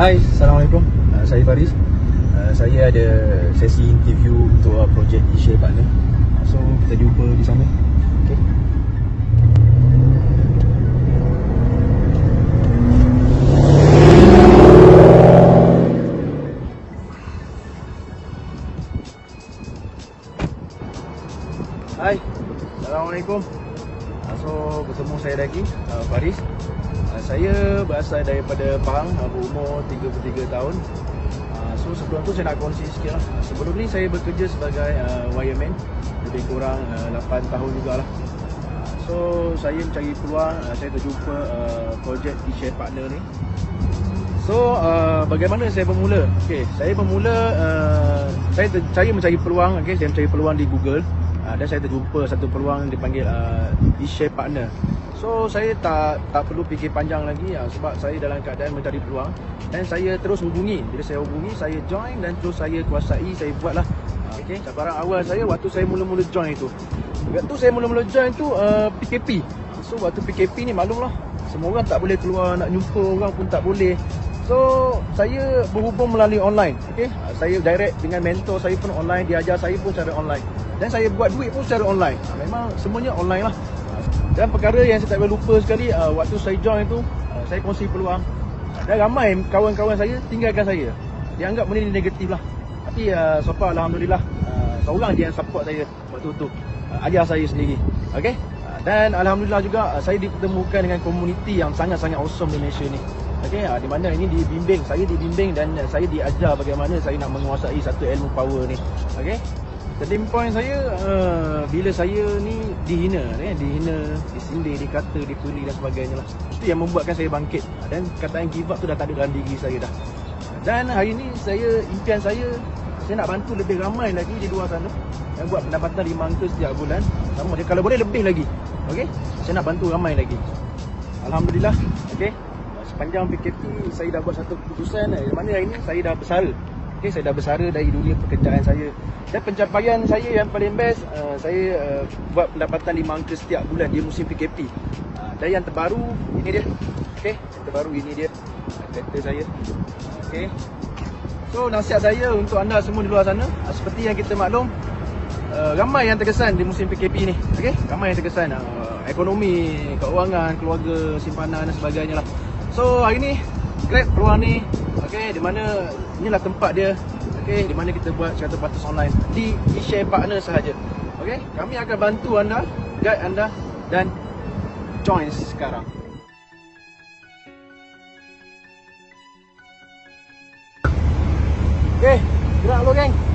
Hai, Assalamualaikum. Uh, saya Faris. Uh, saya ada sesi interview untuk uh, projek e-share partner. Uh, so, kita jumpa di sana. Okay. Hai, Assalamualaikum. Uh, so, bertemu saya lagi, uh, Faris. Uh, saya berasal daripada Pahang, berumur 33 tahun. Uh, so, sebelum tu saya nak kongsi sikit lah. Sebelum ni saya bekerja sebagai uh, wireman, lebih kurang uh, 8 tahun jugalah. So, saya mencari peluang, uh, saya terjumpa uh, projek e-share partner ni. So uh, bagaimana saya bermula? Okey, saya bermula uh, saya saya mencari peluang, okey, saya mencari peluang di Google uh, dan saya terjumpa satu peluang dipanggil uh, e-share partner. So saya tak tak perlu fikir panjang lagi uh, sebab saya dalam keadaan mencari peluang dan saya terus hubungi. Bila saya hubungi, saya join dan terus saya kuasai, saya buatlah. Uh, okey, cabaran awal saya waktu saya mula-mula join itu. Waktu saya mula-mula join tu uh, PKP. So waktu PKP ni maklumlah semua orang tak boleh keluar nak jumpa orang pun tak boleh. So saya berhubung melalui online okay? Ah, saya direct dengan mentor saya pun online Dia ajar saya pun secara online. Dan saya buat duit pun secara online. Ah, Memang semuanya online lah. Ah, Dan perkara yang saya tak boleh lupa sekali Waktu saya join tu Saya kongsi peluang. Dan ramai kawan-kawan saya tinggalkan saya. Dia anggap benda ni negatif lah. Tapi uh, so far Alhamdulillah uh, Seorang je yang support saya waktu tu. Uh, Ajar saya sendiri Okay? Dan Alhamdulillah juga saya dipertemukan dengan komuniti yang sangat-sangat awesome di Malaysia ni Okey, di mana ini dibimbing, saya dibimbing dan saya diajar bagaimana saya nak menguasai satu ilmu power ni. Okey. Turning point saya uh, bila saya ni dihina, eh, dihina, disindir, dikata, dipuli dan sebagainya lah. Itu yang membuatkan saya bangkit. Dan kataan give up tu dah tak ada dalam diri saya dah. Dan hari ni saya impian saya saya nak bantu lebih ramai lagi di luar sana yang buat pendapatan 5 angka setiap bulan. Sama dia kalau boleh lebih lagi. Okey. Saya nak bantu ramai lagi. Alhamdulillah. Okey sepanjang PKP saya dah buat satu keputusan eh, di mana hari ini saya dah bersara. Okey, saya dah bersara dari dunia pekerjaan saya. Dan pencapaian saya yang paling best uh, saya uh, buat pendapatan 5 angka setiap bulan di musim PKP. Uh, dan yang terbaru ini dia. Okey, yang terbaru ini dia. Kereta saya. Okey. So nasihat saya untuk anda semua di luar sana uh, seperti yang kita maklum uh, ramai yang terkesan di musim PKP ni. Okey, ramai yang terkesan uh, ekonomi, keuangan, keluarga, simpanan dan sebagainya lah. So hari ni Grab keluar ni Okay di mana Inilah tempat dia Okay di mana kita buat Cerita batas online. Di e-share partner sahaja. Okay Kami akan bantu anda Guide anda Dan Join sekarang. Okay Gerak dulu geng.